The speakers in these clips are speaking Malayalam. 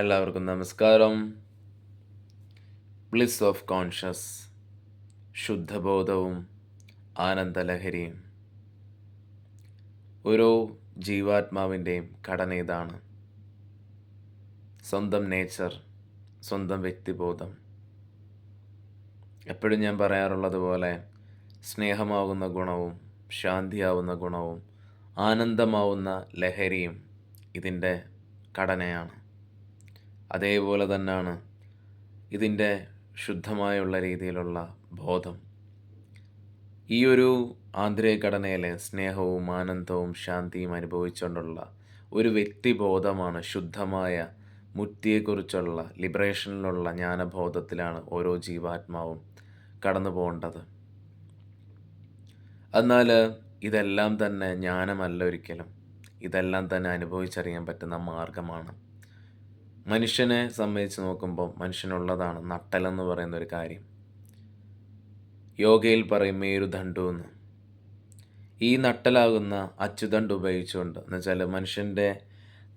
എല്ലാവർക്കും നമസ്കാരം. ബ്ലിസ് ഓഫ് കോൺഷ്യസ് ശുദ്ധബോധവും ആനന്ദലഹരിയും. ഓരോ ജീവാത്മാവിന്റെയും ഘടന ഇതാണ്. സ്വന്തം നേച്ചർ സ്വന്തം വ്യക്തിബോധം. എപ്പോഴും ഞാൻ പറയാറുള്ളത് പോലെ സ്നേഹമാവുന്ന ഗുണവും ശാന്തിയാവുന്ന ഗുണവും ആനന്ദമാവുന്ന ലഹരിയും ഇതിന്റെ ഘടനയാണ്. അതേപോലെ തന്നെയാണ് ഇതിന്റെ ശുദ്ധമായുള്ള രീതിയിലുള്ള ബോധം. ഈ ഒരു ആന്തരിക ഘടനയിലെ സ്നേഹവും ആനന്ദവും ശാന്തിയും അനുഭവിച്ചുകൊണ്ടുള്ള ഒരു വ്യക്തിബോധമാണ് ശുദ്ധമായ മുക്തിയെക്കുറിച്ചുള്ള ലിബറേഷനിലുള്ള ജ്ഞാനബോധത്തിലാണ് ഓരോ ജീവാത്മാവും കടന്നു പോകേണ്ടത്. എന്നാൽ ഇതെല്ലാം തന്നെ ജ്ഞാനമല്ല ഒരിക്കലും. ഇതെല്ലാം തന്നെ അനുഭവിച്ചറിയാൻ പറ്റുന്ന മാർഗമാണ് മനുഷ്യനെ സംബന്ധിച്ച് നോക്കുമ്പോൾ മനുഷ്യനുള്ളതാണ് നട്ടലെന്ന് പറയുന്ന ഒരു കാര്യം. യോഗയിൽ പറയും മേരുദണ്ഡു എന്ന്. ഈ നട്ടലാകുന്ന അച്ചുതണ്ട് ഉപയോഗിച്ചുകൊണ്ട് എന്നുവെച്ചാൽ മനുഷ്യന്റെ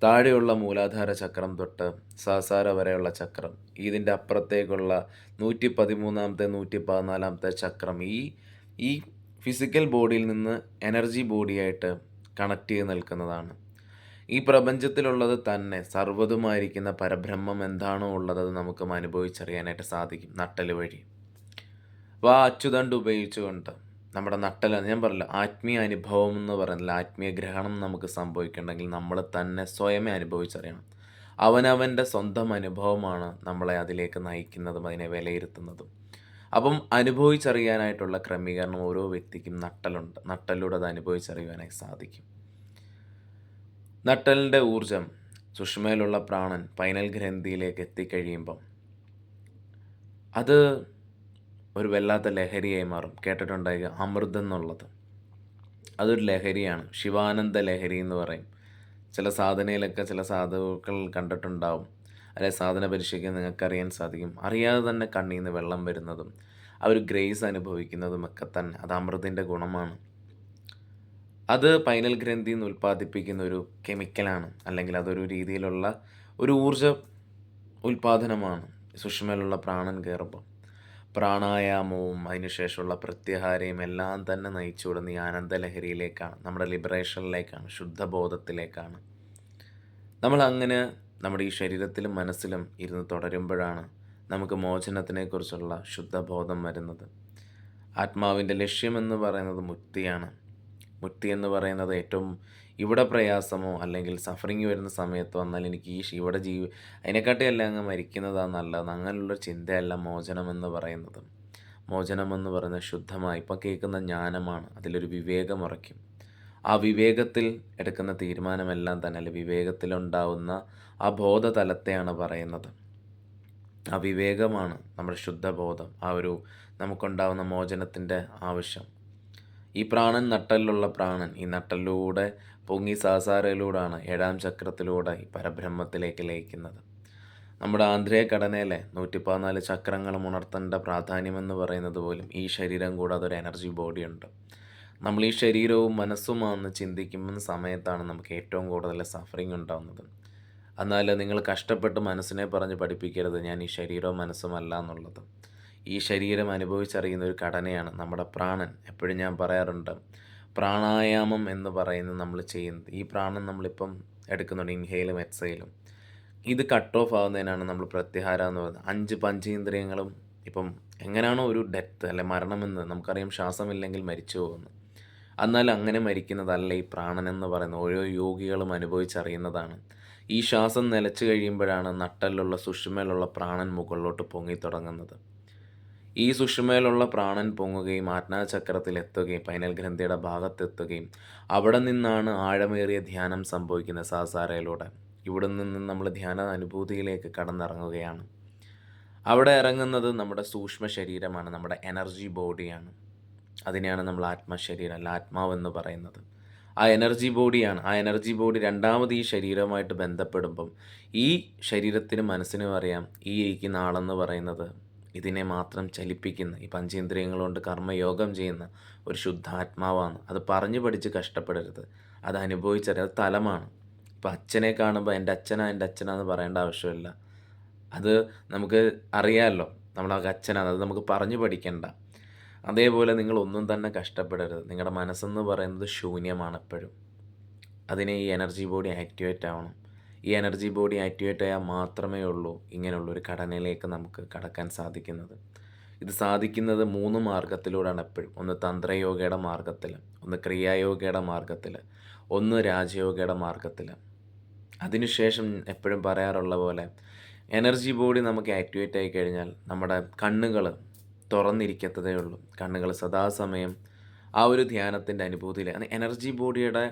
താഴെയുള്ള മൂലാധാര ചക്രം തൊട്ട് സഹസാര വരെയുള്ള ചക്രം ഇതിന്റെ അപ്പുറത്തേക്കുള്ള നൂറ്റി പതിമൂന്നാമത്തെ നൂറ്റി പതിനാലാമത്തെ ചക്രം ഈ ഈ ഫിസിക്കൽ ബോഡിയിൽ നിന്ന് എനർജി ബോഡിയായിട്ട് കണക്ട് ചെയ്ത് നിൽക്കുന്നതാണ്. ഈ പ്രപഞ്ചത്തിലുള്ളത് തന്നെ. സർവതുമായിരിക്കുന്ന പരബ്രഹ്മം എന്താണോ ഉള്ളത് അത് നമുക്ക് അനുഭവിച്ചറിയാനായിട്ട് സാധിക്കും നട്ടൽ വഴി. അപ്പോൾ ആ അച്ചുതണ്ട് ഉപയോഗിച്ചുകൊണ്ട് നമ്മുടെ നട്ടൽ ഞാൻ പറഞ്ഞില്ല ആത്മീയ അനുഭവം എന്ന് പറയുന്നില്ല ആത്മീയ ഗ്രഹണം നമുക്ക് സംഭവിക്കണമെങ്കിൽ നമ്മൾ തന്നെ സ്വയമേ അനുഭവിച്ചറിയണം. അവനവന്റെ സ്വന്തം അനുഭവമാണ് നമ്മളെ അതിലേക്ക് നയിക്കുന്നതും അതിനെ വിലയിരുത്തുന്നതും. അപ്പം അനുഭവിച്ചറിയാനായിട്ടുള്ള ക്രമീകരണം ഓരോ വ്യക്തിക്കും നട്ടലുണ്ട്. നട്ടലിലൂടെ അത് അനുഭവിച്ചറിയുവാനായി സാധിക്കും. നട്ടലിന്റെ ഊർജം സുഷമയിലുള്ള പ്രാണൻ പൈനൽ ഗ്രന്ഥിയിലേക്ക് എത്തിക്കഴിയുമ്പം അത് ഒരു വല്ലാത്ത ലഹരിയായി മാറും. കേട്ടിട്ടുണ്ടായി അമൃതം എന്നുള്ളത്. അതൊരു ലഹരിയാണ്. ശിവാനന്ദ ലഹരി എന്ന് പറയും. ചില സാധനയിലൊക്കെ ചില സാധുക്കൾ കണ്ടിട്ടുണ്ടാവും. അല്ലെ സാധന പരീക്ഷയ്ക്ക് നിങ്ങൾക്കറിയാൻ സാധിക്കും. അറിയാതെ തന്നെ കണ്ണിൽ നിന്ന് വെള്ളം വരുന്നതും ആ ഒരു ഗ്രേസ് അനുഭവിക്കുന്നതും ഒക്കെ തന്നെ അത് അമൃതിന്റെ ഗുണമാണ്. അത് പൈനൽ ഗ്രന്ഥിയിൽ നിന്ന് ഉൽപ്പാദിപ്പിക്കുന്ന ഒരു കെമിക്കലാണ് അല്ലെങ്കിൽ അതൊരു രീതിയിലുള്ള ഒരു ഊർജ ഉൽപാദനമാണ് സുഷമയിലുള്ള പ്രാണൻ കയറുമ്പോൾ. പ്രാണായാമവും അതിനുശേഷമുള്ള പ്രത്യാഹാരയും എല്ലാം തന്നെ നയിച്ചുവിടുന്ന ഈ ആനന്ദലഹരിയിലേക്കാണ് നമ്മുടെ ലിബറേഷനിലേക്കാണ് ശുദ്ധബോധത്തിലേക്കാണ്. നമ്മൾ അങ്ങനെ നമ്മുടെ ഈ ശരീരത്തിലും മനസ്സിലും ഇരുന്ന് തുടരുമ്പോഴാണ് നമുക്ക് മോചനത്തിനെക്കുറിച്ചുള്ള ശുദ്ധബോധം വരുന്നത്. ആത്മാവിന്റെ ലക്ഷ്യമെന്ന് പറയുന്നത് മുക്തിയാണ്. മുക്തി എന്ന് പറയുന്നത് ഏറ്റവും ഇവിടെ പ്രയാസമോ അല്ലെങ്കിൽ സഫറിങ് വരുന്ന സമയത്ത് വന്നാൽ എനിക്ക് ഈ ഇവിടെ ജീവി അതിനെക്കാട്ടിയല്ല അങ്ങ് മരിക്കുന്നതാണ് നല്ലത് അങ്ങനെയുള്ള ചിന്തയല്ല മോചനമെന്ന് പറയുന്നത്. മോചനമെന്ന് പറയുന്നത് ശുദ്ധമായി. ഇപ്പം കേൾക്കുന്ന ജ്ഞാനമാണ്. അതിലൊരു വിവേകം ഉറയ്ക്കും. ആ വിവേകത്തിൽ എടുക്കുന്ന തീരുമാനമെല്ലാം തന്നെ അല്ലെ വിവേകത്തിലുണ്ടാവുന്ന ആ ബോധതലത്തെയാണ് പറയുന്നത്. ആ വിവേകമാണ് നമ്മുടെ ശുദ്ധബോധം. ആ ഒരു നമുക്കുണ്ടാവുന്ന മോചനത്തിന്റെ ആവശ്യം. ഈ പ്രാണൻ നട്ടലിലുള്ള പ്രാണൻ ഈ നട്ടലിലൂടെ പൊങ്ങി സാസാരയിലൂടെയാണ് ഏഴാം ചക്രത്തിലൂടെ ഈ പരബ്രഹ്മത്തിലേക്ക് ലയിക്കുന്നത്. നമ്മുടെ ആന്തരിക ഘടനയിലെ നൂറ്റി പതിനാല് ചക്രങ്ങളും ഉണർത്തേണ്ട പ്രാധാന്യമെന്ന് പറയുന്നത് പോലും ഈ ശരീരം കൂടാതെ ഒരു എനർജി ബോഡിയുണ്ട് നമ്മൾ ഈ ശരീരവും മനസ്സുമാണെന്ന് ചിന്തിക്കുന്ന സമയത്താണ് നമുക്ക് ഏറ്റവും കൂടുതൽ സഫറിങ് ഉണ്ടാകുന്നത് എന്നാൽ നിങ്ങൾ കഷ്ടപ്പെട്ട് മനസ്സിനെ പറഞ്ഞ് പഠിപ്പിക്കരുത്. ഞാൻ ഈ ശരീരവും മനസ്സുമല്ല എന്നുള്ളത്. ഈ ശരീരം അനുഭവിച്ചറിയുന്ന ഒരു ഘടനയാണ് നമ്മുടെ പ്രാണൻ. എപ്പോഴും ഞാൻ പറയാറുണ്ട് പ്രാണായാമം എന്ന് പറയുന്നത് നമ്മൾ ചെയ്യുന്നത് ഈ പ്രാണൻ നമ്മളിപ്പം എടുക്കുന്നുണ്ട് ഇൻഹെയിലും എക്സൈലും. ഇത് കട്ട് ഓഫ് ആവുന്നതിനാണ് നമ്മൾ പ്രത്യാഹാരം എന്ന് പറയുന്നത്. അഞ്ച് പഞ്ചേന്ദ്രിയങ്ങളും ഇപ്പം എങ്ങനെയാണോ ഒരു ഡെത്ത് അല്ലെ മരണമെന്ന് നമുക്കറിയാം ശ്വാസമില്ലെങ്കിൽ മരിച്ചു പോകുന്നു. എന്നാൽ അങ്ങനെ മരിക്കുന്നതല്ല ഈ പ്രാണൻ എന്ന് പറയുന്നത്. ഓരോ യോഗികളും അനുഭവിച്ചറിയുന്നതാണ്. ഈ ശ്വാസം നിലച്ചു കഴിയുമ്പോഴാണ് നട്ടലിലുള്ള സുഷമയിലുള്ള പ്രാണൻ മുകളിലോട്ട് പൊങ്ങി തുടങ്ങുന്നത്. ഈ സുഷമയിലുള്ള പ്രാണൻ പൊങ്ങുകയും ആജ്ഞാചക്രത്തിൽ എത്തുകയും പൈനൽ ഗ്രന്ഥിയുടെ ഭാഗത്തെത്തുകയും അവിടെ നിന്നാണ് ആഴമേറിയ ധ്യാനം സംഭവിക്കുന്ന സാസാരയിലൂടെ ഇവിടെ നിന്ന് നമ്മൾ ധ്യാന അനുഭൂതിയിലേക്ക് കടന്നിറങ്ങുകയാണ്. അവിടെ ഇറങ്ങുന്നത് നമ്മുടെ സൂക്ഷ്മ ശരീരമാണ് നമ്മുടെ എനർജി ബോഡിയാണ്. അതിനെയാണ് നമ്മൾ ആത്മശരീരം അല്ല ആത്മാവെന്ന് പറയുന്നത്. ആ എനർജി ബോഡിയാണ്. ആ എനർജി ബോഡി രണ്ടാമത് ഈ ശരീരവുമായിട്ട് ബന്ധപ്പെടുമ്പം ഈ ശരീരത്തിനും മനസ്സിനും അറിയാം ഈ ഇരിക്കുന്ന ആളെന്ന് പറയുന്നത് ഇതിനെ മാത്രം ചലിപ്പിക്കുന്ന ഈ പഞ്ചേന്ദ്രിയങ്ങൾ കൊണ്ട് കർമ്മയോഗം ചെയ്യുന്ന ഒരു ശുദ്ധാത്മാവാണ്. അത് പറഞ്ഞു പഠിച്ച് കഷ്ടപ്പെടരുത്. അത് അനുഭവിച്ചറിയാം. അത് തലമാണ്. ഇപ്പം അച്ഛനെ കാണുമ്പോൾ എന്റെ അച്ഛനാ എന്റെ അച്ഛനാന്ന് പറയേണ്ട ആവശ്യമില്ല. അത് നമുക്ക് അറിയാമല്ലോ നമ്മളെ അച്ഛനാണ്. അത് നമുക്ക് പറഞ്ഞു പഠിക്കണ്ട. അതേപോലെ നിങ്ങൾ ഒന്നും തന്നെ കഷ്ടപ്പെടരുത്. നിങ്ങളുടെ മനസ്സെന്ന് പറയുന്നത് ശൂന്യമാണ് എപ്പോഴും. അതിനെ ഈ എനർജി ബോഡി ആക്ടിവേറ്റ് ആവണം. ഈ എനർജി ബോഡി ആക്ടിവേറ്റ് ആയാൽ മാത്രമേ ഉള്ളൂ ഇങ്ങനെയുള്ളൊരു ഘടനയിലേക്ക് നമുക്ക് കടക്കാൻ സാധിക്കുന്നത്. ഇത് സാധിക്കുന്നത് മൂന്ന് മാർഗത്തിലൂടെയാണ് എപ്പോഴും. ഒന്ന് തന്ത്രയോഗയുടെ മാർഗത്തിൽ ഒന്ന് ക്രിയായോഗയുടെ മാർഗത്തിൽ ഒന്ന് രാജയോഗയുടെ മാർഗത്തിൽ അതിനുശേഷം എപ്പോഴും പറയാറുള്ള പോലെ എനർജി ബോഡി നമുക്ക് ആക്ടിവേറ്റ് ആയി കഴിഞ്ഞാൽ നമ്മുടെ കണ്ണുകൾ തുറന്നിരിക്കത്തതേ ഉള്ളൂ. കണ്ണുകൾ സദാസമയം ആ ഒരു ധ്യാനത്തിന്റെ അനുഭൂതിയിൽ എനർജി ബോഡിയുടെ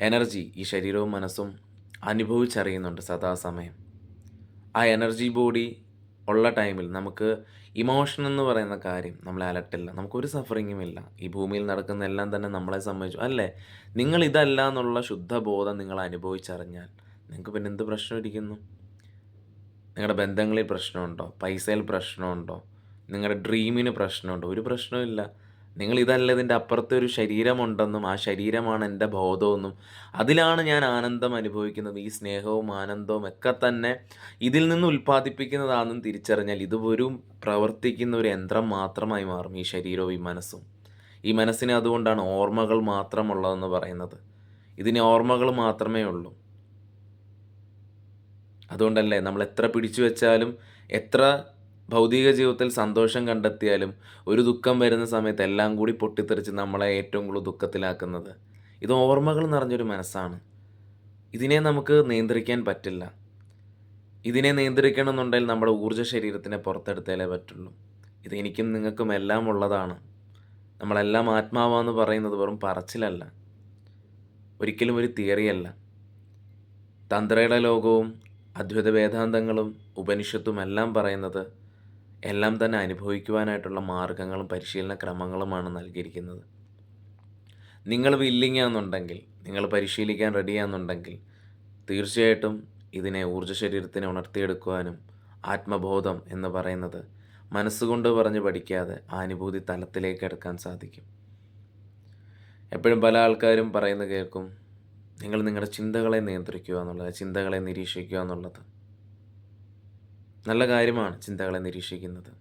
എനർജി ഈ ശരീരവും മനസ്സും അനുഭവിച്ചറിയുന്നുണ്ട് സദാസമയം. ആ എനർജി ബോഡി ഉള്ള ടൈമിൽ നമുക്ക് ഇമോഷൻ എന്ന് പറയുന്ന കാര്യം നമ്മളെ അലട്ടില്ല. നമുക്കൊരു സഫറിങ്ങും ഇല്ല. ഈ ഭൂമിയിൽ നടക്കുന്ന എല്ലാം തന്നെ നമ്മളെ സംബന്ധിച്ചു അല്ലേ? നിങ്ങൾ ഇതല്ല എന്നുള്ള ശുദ്ധബോധം നിങ്ങൾ അനുഭവിച്ചറിഞ്ഞാൽ നിങ്ങൾക്ക് പിന്നെ എന്ത് പ്രശ്നം ഇരിക്കുന്നു? നിങ്ങളുടെ ബന്ധങ്ങളിൽ പ്രശ്നമുണ്ടോ? പൈസയിൽ പ്രശ്നമുണ്ടോ? നിങ്ങളുടെ ഡ്രീമിന് പ്രശ്നമുണ്ടോ? ഒരു പ്രശ്നമില്ല നിങ്ങൾ ഇതല്ല ഇതിന്റെ അപ്പുറത്തെ ഒരു ശരീരമുണ്ടെന്നും ആ ശരീരമാണ് എന്റെ ബോധമെന്നും അതിലാണ് ഞാൻ ആനന്ദം അനുഭവിക്കുന്നത്. ഈ സ്നേഹവും ആനന്ദവും ഒക്കെ തന്നെ ഇതിൽ നിന്ന് ഉൽപ്പാദിപ്പിക്കുന്നതാണെന്നും തിരിച്ചറിഞ്ഞാൽ ഇത് ഒരു പ്രവർത്തിക്കുന്ന ഒരു യന്ത്രം മാത്രമായി മാറും ഈ ശരീരവും ഈ മനസ്സും. ഈ മനസ്സിന് അതുകൊണ്ടാണ് ഓർമ്മകൾ മാത്രമുള്ളതെന്ന് പറയുന്നത്. ഇതിന് ഓർമ്മകൾ മാത്രമേ ഉള്ളൂ. അതുകൊണ്ടല്ലേ നമ്മൾ എത്ര പിടിച്ചു വെച്ചാലും എത്ര ഭൗതിക ജീവിതത്തിൽ സന്തോഷം കണ്ടെത്തിയാലും ഒരു ദുഃഖം വരുന്ന സമയത്ത് എല്ലാം കൂടി പൊട്ടിത്തെറിച്ച് നമ്മളെ ഏറ്റവും കൂടുതൽ ദുഃഖത്തിലാക്കുന്നത്. ഇത് ഓർമ്മകൾ നിറഞ്ഞൊരു മനസ്സാണ്. ഇതിനെ നമുക്ക് നിയന്ത്രിക്കാൻ പറ്റില്ല. ഇതിനെ നിയന്ത്രിക്കണം എന്നുണ്ടെങ്കിൽ നമ്മുടെ ഊർജ ശരീരത്തിനെ പുറത്തെടുത്താലേ പറ്റുള്ളൂ. ഇത് എനിക്കും നിങ്ങൾക്കും എല്ലാം ഉള്ളതാണ്. നമ്മളെല്ലാം ആത്മാവാന്ന് പറയുന്നത് വെറും പറച്ചിലല്ല. ഒരിക്കലും ഒരു തിയറിയല്ല. തന്ത്രയുടെ ലോകവും അദ്വൈത വേദാന്തങ്ങളും ഉപനിഷത്തും എല്ലാം പറയുന്നത് എല്ലാം തന്നെ അനുഭവിക്കുവാനായിട്ടുള്ള മാർഗങ്ങളും പരിശീലന ക്രമങ്ങളുമാണ് നൽകിയിരിക്കുന്നത്. നിങ്ങൾ വില്ലിങ് ആണെന്നുണ്ടെങ്കിൽ നിങ്ങൾ പരിശീലിക്കാൻ റെഡിയാണെന്നുണ്ടെങ്കിൽ തീർച്ചയായിട്ടും ഇതിനെ ഊർജ ശരീരത്തിനെ ഉണർത്തിയെടുക്കുവാനും ആത്മബോധം എന്ന് പറയുന്നത് മനസ്സുകൊണ്ട് പറഞ്ഞ് പഠിക്കാതെ അനുഭൂതി തലത്തിലേക്ക് എടുക്കാൻ സാധിക്കും. എപ്പോഴും പല ആൾക്കാരും പറയുന്നത് കേൾക്കും നിങ്ങൾ നിങ്ങളുടെ ചിന്തകളെ നിയന്ത്രിക്കുക എന്നുള്ളത് ചിന്തകളെ നിരീക്ഷിക്കുക എന്നുള്ളത്. നല്ല കാര്യമാണ് ചിന്തകളെ നിരീക്ഷിക്കുന്നത്.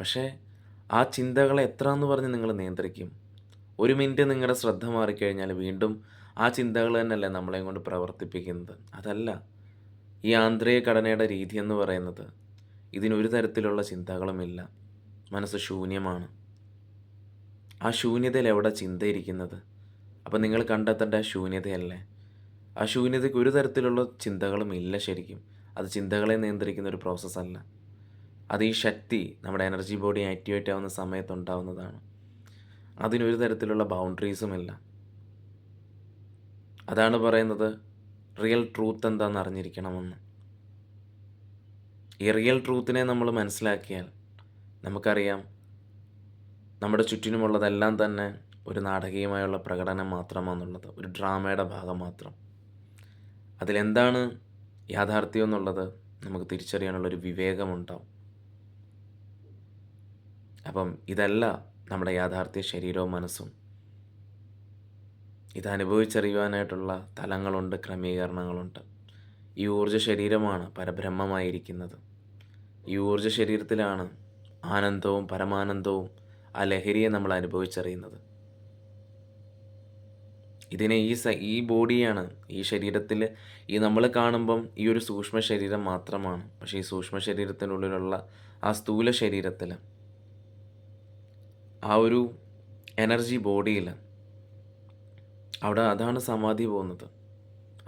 പക്ഷേ ആ ചിന്തകളെ എത്ര എന്ന് പറഞ്ഞ് നിങ്ങൾ നിയന്ത്രിക്കും? ഒരു മിനിറ്റ് നിങ്ങളുടെ ശ്രദ്ധ മാറിക്കഴിഞ്ഞാൽ വീണ്ടും ആ ചിന്തകൾ തന്നെയല്ലേ നമ്മളെയും കൊണ്ട് പ്രവർത്തിപ്പിക്കുന്നത്? അതല്ല. ഈ ആന്തരിക ഘടനയുടെ രീതി എന്ന് പറയുന്നത് ഇതിനൊരു തരത്തിലുള്ള ചിന്തകളുമില്ല മനസ്സ് ശൂന്യമാണ്. ആ ശൂന്യതയിൽ എവിടെ ചിന്തയിരിക്കുന്നത്? അപ്പം നിങ്ങൾ കണ്ടെത്തേണ്ട ആ ശൂന്യതയല്ലേ? ആ ശൂന്യതയ്ക്ക് ഒരു തരത്തിലുള്ള ചിന്തകളും ഇല്ല ശരിക്കും. അത് ചിന്തകളെ നിയന്ത്രിക്കുന്ന ഒരു പ്രോസസ്സല്ല അത് ഈ ശക്തി നമ്മുടെ എനർജി ബോഡി ആക്ടിവേറ്റ് ആവുന്ന സമയത്ത് ഉണ്ടാവുന്നതാണ്. അതിനൊരു തരത്തിലുള്ള ബൗണ്ടറീസുമില്ല അതാണ് പറയുന്നത് റിയൽ ട്രൂത്ത് എന്താണെന്ന് അറിഞ്ഞിരിക്കണമെന്ന്. ഈ റിയൽ ട്രൂത്തിനെ നമ്മൾ മനസ്സിലാക്കിയാൽ നമുക്കറിയാം നമ്മുടെ ചുറ്റിനുമുള്ളതെല്ലാം തന്നെ ഒരു നാടകീയമായുള്ള പ്രകടനം മാത്രമാണെന്നുള്ളത് ഒരു ഡ്രാമയുടെ ഭാഗം മാത്രം. അതിലെന്താണ് യാഥാർത്ഥ്യം എന്നുള്ളത് നമുക്ക് തിരിച്ചറിയാനുള്ളൊരു വിവേകമുണ്ടാവും. അപ്പം ഇതല്ല നമ്മുടെ യാഥാർത്ഥ്യ ശരീരവും മനസ്സും. ഇത് അനുഭവിച്ചറിയുവാനായിട്ടുള്ള തലങ്ങളുണ്ട് ക്രമീകരണങ്ങളുണ്ട്. ഈ ഊർജ ശരീരമാണ് പരബ്രഹ്മമായിരിക്കുന്നത്. ഈ ഊർജ ശരീരത്തിലാണ് ആനന്ദവും പരമാനന്ദവും ആ ലഹരിയെ നമ്മൾ അനുഭവിച്ചറിയുന്നത്. ഇതിനെ ഈ സ ഈ ബോഡിയാണ് ഈ ശരീരത്തിൽ ഈ നമ്മൾ കാണുമ്പം ഈ ഒരു സൂക്ഷ്മ ശരീരം മാത്രമാണ്. പക്ഷേ ഈ സൂക്ഷ്മ ശരീരത്തിനുള്ളിലുള്ള ആ സ്ഥൂല ശരീരത്തിൽ ആ ഒരു എനർജി ബോഡിയിൽ അവിടെ അതാണ് സമാധി പോകുന്നത്.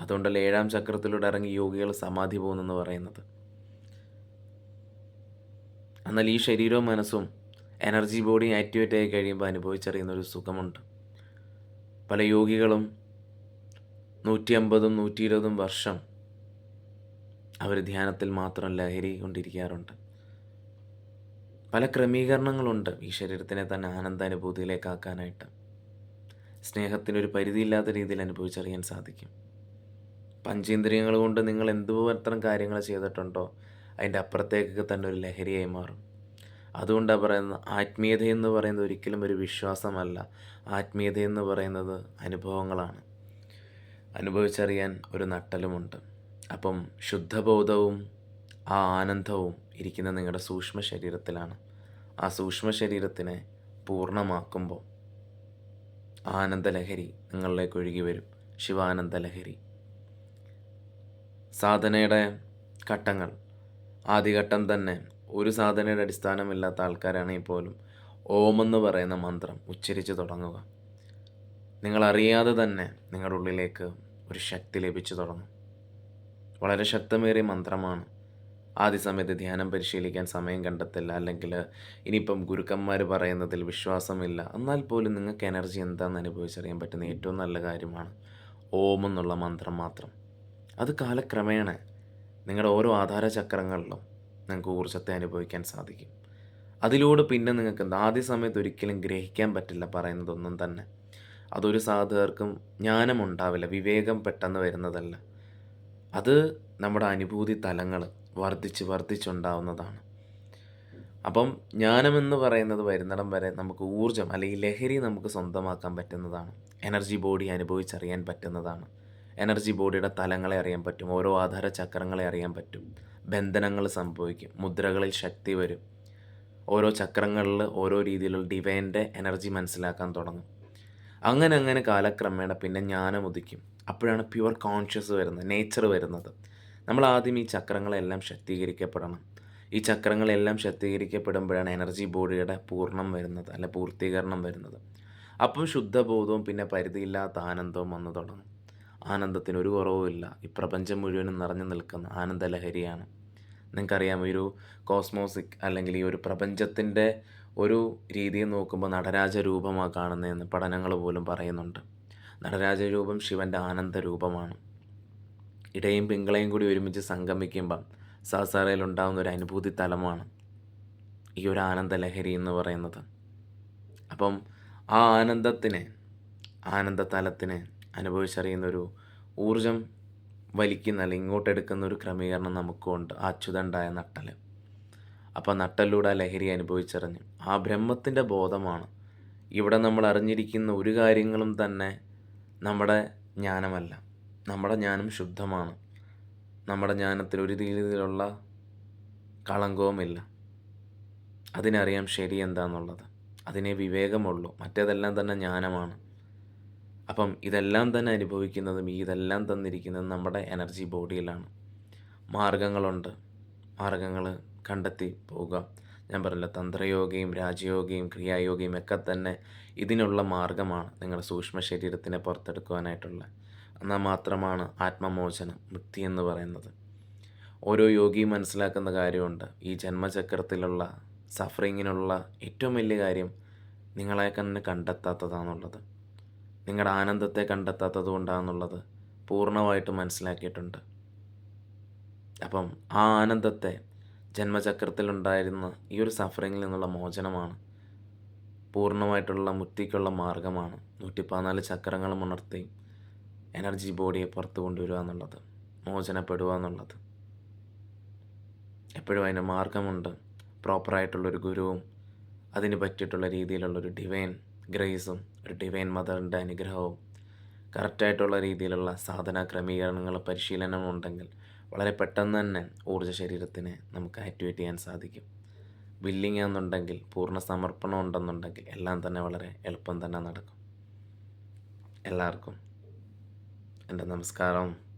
അതുകൊണ്ടല്ല ഏഴാം ചക്രത്തിലൂടെ ഇറങ്ങി യോഗികൾ സമാധി പോകുന്നെന്ന് പറയുന്നത്. എന്നാൽ ഈ ശരീരവും മനസ്സും എനർജി ബോഡി ആക്ടിവേറ്റ് ആയി കഴിയുമ്പോൾ അനുഭവിച്ചറിയുന്ന ഒരു സുഖമുണ്ട്. പല യോഗികളും നൂറ്റി അമ്പതും നൂറ്റി ഇരുപതും വർഷം അവർ ധ്യാനത്തിൽ മാത്രം ലഹരി കൊണ്ടിരിക്കാറുണ്ട്. പല ക്രമീകരണങ്ങളുണ്ട് ഈ ശരീരത്തിനെ തന്നെ ആനന്ദാനുഭൂതിയിലേക്കാക്കാനായിട്ട് സ്നേഹത്തിനൊരു പരിധിയില്ലാത്ത രീതിയിൽ അനുഭവിച്ചറിയാൻ സാധിക്കും. പഞ്ചേന്ദ്രിയങ്ങൾ കൊണ്ട് നിങ്ങൾ എന്തുമാത്രം കാര്യങ്ങൾ ചെയ്തിട്ടുണ്ടോ അതിന്റെ അപ്പുറത്തേക്കൊക്കെ തന്നെ ഒരു ലഹരിയായി മാറും. അതുകൊണ്ടാണ് പറയുന്നത് ആത്മീയത എന്ന് പറയുന്നത് ഒരിക്കലും ഒരു വിശ്വാസമല്ല. ആത്മീയത എന്ന് പറയുന്നത് അനുഭവങ്ങളാണ്. അനുഭവിച്ചറിയാൻ ഒരു നട്ടലുമുണ്ട്. അപ്പം ശുദ്ധബോധവും ആ ആനന്ദവും ഇരിക്കുന്ന നിങ്ങളുടെ സൂക്ഷ്മ ശരീരത്തിലാണ്. ആ സൂക്ഷ്മ ശരീരത്തിനെ പൂർണമാക്കുമ്പോൾ ആനന്ദലഹരി നിങ്ങളിലേക്ക് ഒഴുകി വരും. ശിവാനന്ദലഹരി. സാധനയുടെ ഘട്ടങ്ങൾ. ആദ്യഘട്ടം തന്നെ ഒരു സാധനയുടെ അടിസ്ഥാനമില്ലാത്ത ആൾക്കാരാണെങ്കിൽ പോലും ഓമെന്ന് പറയുന്ന മന്ത്രം ഉച്ചരിച്ച് തുടങ്ങുക. നിങ്ങളറിയാതെ തന്നെ നിങ്ങളുടെ ഉള്ളിലേക്ക് ഒരു ശക്തി ലഭിച്ചു തുടങ്ങും. വളരെ ശക്തമേറിയ മന്ത്രമാണ്. ആദ്യ സമയത്ത് ധ്യാനം പരിശീലിക്കാൻ സമയം കണ്ടെത്തില്ല. അല്ലെങ്കിൽ ഇനിയിപ്പം ഗുരുക്കന്മാർ പറയുന്നതിൽ വിശ്വാസമില്ല. എന്നാൽ പോലും നിങ്ങൾക്ക് എനർജി എന്താണെന്ന് അനുഭവിച്ചറിയാൻ പറ്റുന്ന ഏറ്റവും നല്ല കാര്യമാണ് ഓം എന്നുള്ള മന്ത്രം മാത്രം. അത് കാലക്രമേണ നിങ്ങളുടെ ഓരോ ആധാര ചക്രങ്ങളിലും നിങ്ങൾക്ക് ഊർജത്തെ അനുഭവിക്കാൻ സാധിക്കും. അതിലൂടെ പിന്നെ നിങ്ങൾക്ക് എന്താ? ആദ്യ സമയത്ത് ഒരിക്കലും ഗ്രഹിക്കാൻ പറ്റില്ല പറയുന്നതൊന്നും തന്നെ. അതൊരു സാധകർക്കും ജ്ഞാനമുണ്ടാവില്ല വിവേകം പെട്ടെന്ന് വരുന്നതല്ല. അത് നമ്മുടെ അനുഭൂതി തലങ്ങൾ വർദ്ധിച്ച് വർദ്ധിച്ചുണ്ടാവുന്നതാണ്. അപ്പം ജ്ഞാനമെന്ന് പറയുന്നത് വരുന്നിടം വരെ നമുക്ക് ഊർജം അല്ലെങ്കിൽ ലഹരി നമുക്ക് സ്വന്തമാക്കാൻ പറ്റുന്നതാണ്. എനർജി ബോഡി അനുഭവിച്ചറിയാൻ പറ്റുന്നതാണ്. എനർജി ബോഡിയുടെ തലങ്ങളെ അറിയാൻ പറ്റും ഓരോ ആധാര ചക്രങ്ങളെ അറിയാൻ പറ്റും. ബന്ധനങ്ങൾ സംഭവിക്കും മുദ്രകളിൽ ശക്തി വരും. ഓരോ ചക്രങ്ങളിൽ ഓരോ രീതിയിലുള്ള ഡിവൈന്റെ എനർജി മനസ്സിലാക്കാൻ തുടങ്ങും. അങ്ങനെ അങ്ങനെ കാലക്രമേണ പിന്നെ ജ്ഞാനം ഉദിക്കും. അപ്പോഴാണ് പ്യുവർ കോൺഷ്യസ് വരുന്നത് നേച്ചർ വരുന്നത്. നമ്മൾ ആദ്യം ഈ ചക്രങ്ങളെല്ലാം ശക്തീകരിക്കപ്പെടണം. ഈ ചക്രങ്ങളെല്ലാം ശക്തീകരിക്കപ്പെടുമ്പോഴാണ് എനർജി ബോഡിയുടെ പൂർണം വരുന്നത് അല്ല പൂർത്തീകരണം വരുന്നത്. അപ്പം ശുദ്ധബോധവും പിന്നെ പരിധിയില്ലാത്ത ആനന്ദവും വന്നു തുടങ്ങും. ആനന്ദത്തിന് ഒരു കുറവുമില്ല ഈ പ്രപഞ്ചം മുഴുവനും നിറഞ്ഞു നിൽക്കുന്ന ആനന്ദലഹരിയാണ്. നിങ്ങൾക്കറിയാം ഒരു കോസ്മോസിക് അല്ലെങ്കിൽ ഈ ഒരു പ്രപഞ്ചത്തിന്റെ ഒരു രീതിയിൽ നോക്കുമ്പോൾ നടരാജ രൂപമാണ് കാണുന്നതെന്ന് പഠനങ്ങൾ പോലും പറയുന്നുണ്ട്. നടരാജ രൂപം ശിവന്റെ ആനന്ദ രൂപമാണ്. ഇടയും പിങ്കളയും കൂടി ഒരുമിച്ച് സംഗമിക്കുമ്പം സഹസാരയിൽ ഉണ്ടാകുന്ന ഒരു അനുഭൂതി തലമാണ് ഈ ഒരു ആനന്ദ ലഹരി എന്ന് പറയുന്നത്. അപ്പം ആ ആനന്ദത്തിനെ ആനന്ദ തലത്തിനെ അനുഭവിച്ചറിയുന്ന ഒരു ഊർജം വലിക്കുന്ന അല്ലെങ്കിൽ ഇങ്ങോട്ടെടുക്കുന്ന ഒരു ക്രമീകരണം നമുക്കുണ്ട്. ആ അച്യുതണ്ടായ നട്ടൽ അപ്പോൾ നട്ടലിലൂടെ ആ ലഹരി അനുഭവിച്ചറിഞ്ഞു. ആ ബ്രഹ്മത്തിന്റെ ബോധമാണ്. ഇവിടെ നമ്മൾ അറിഞ്ഞിരിക്കുന്ന ഒരു കാര്യങ്ങളും തന്നെ നമ്മുടെ ജ്ഞാനമല്ല. നമ്മുടെ ജ്ഞാനം ശുദ്ധമാണ്. നമ്മുടെ ജ്ഞാനത്തിൽ ഒരു രീതിയിലുള്ള കളങ്കവുമില്ല. അതിനറിയാം ശരി എന്താണെന്നുള്ളത് അതിനെ വിവേകമുള്ളൂ. മറ്റേതെല്ലാം തന്നെ ജ്ഞാനമാണ്. അപ്പം ഇതെല്ലാം തന്നെ അനുഭവിക്കുന്നതും ഇതെല്ലാം തന്നിരിക്കുന്നതും നമ്മുടെ എനർജി ബോഡിയിലാണ്. മാർഗങ്ങളുണ്ട്. മാർഗങ്ങൾ കണ്ടെത്തി പോവുക. ഞാൻ പറഞ്ഞില്ല തന്ത്രയോഗയും രാജയോഗയും ക്രിയായോഗയും ഒക്കെ തന്നെ ഇതിനുള്ള മാർഗമാണ് നിങ്ങളുടെ സൂക്ഷ്മ ശരീരത്തിനെ പുറത്തെടുക്കുവാനായിട്ടുള്ള. എന്നാൽ മാത്രമാണ് ആത്മമോചനം മുക്തി എന്ന് പറയുന്നത്. ഓരോ യോഗിയും മനസ്സിലാക്കുന്ന കാര്യമുണ്ട്. ഈ ജന്മചക്രത്തിലുള്ള സഫറിങ്ങിനുള്ള ഏറ്റവും വലിയ കാര്യം നിങ്ങളെ തന്നെ കണ്ടെത്താത്തതാണെന്നുള്ളത് നിങ്ങളുടെ ആനന്ദത്തെ കണ്ടെത്താത്തത് കൊണ്ടാണെന്നുള്ളത് പൂർണമായിട്ട് മനസ്സിലാക്കിയിട്ടുണ്ട്. അപ്പം ആ ആനന്ദത്തെ ജന്മചക്രത്തിലുണ്ടായിരുന്ന ഈ ഒരു സഫറിങ്ങിൽ നിന്നുള്ള മോചനമാണ്. പൂർണമായിട്ടുള്ള മുക്തിക്കുള്ള മാർഗമാണ്. നൂറ്റി പതിനാല് ചക്രങ്ങളും ഉണർത്തി എനർജി ബോഡിയെ പുറത്തു കൊണ്ടുവരിക എന്നുള്ളത് മോചനപ്പെടുക എന്നുള്ളത്. എപ്പോഴും അതിന് മാർഗമുണ്ട്. പ്രോപ്പറായിട്ടുള്ളൊരു ഗുരുവും അതിന് പറ്റിയിട്ടുള്ള രീതിയിലുള്ളൊരു ഡിവൈൻ ഗ്രേസും ഒരു ഡിവൈൻ മദറിന്റെ അനുഗ്രഹവും കറക്റ്റായിട്ടുള്ള രീതിയിലുള്ള സാധന ക്രമീകരണങ്ങൾ പരിശീലനം ഉണ്ടെങ്കിൽ വളരെ പെട്ടെന്ന് തന്നെ ഊർജ ശരീരത്തിനെ നമുക്ക് ആക്ടിവേറ്റ് ചെയ്യാൻ സാധിക്കും. വില്ലിങ് എന്നുണ്ടെങ്കിൽ പൂർണ സമർപ്പണം ഉണ്ടെന്നുണ്ടെങ്കിൽ എല്ലാം തന്നെ വളരെ എളുപ്പം തന്നെ നടക്കും. എല്ലാവർക്കും എന്റെ നമസ്കാരം.